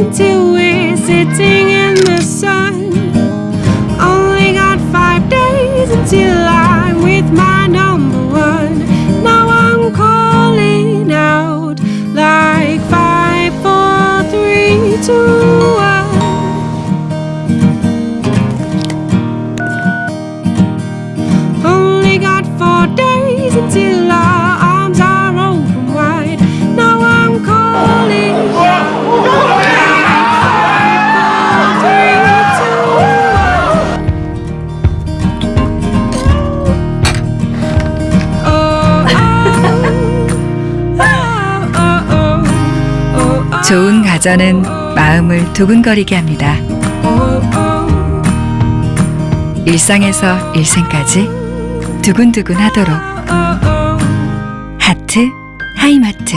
until we're sitting in the sun. Only got five days until I'm with my number one. Now I'm calling out like five, four, three, two, 좋은 가전은 마음을 두근거리게 합니다. 일상에서 일생까지 두근두근 하도록 하트 하이마트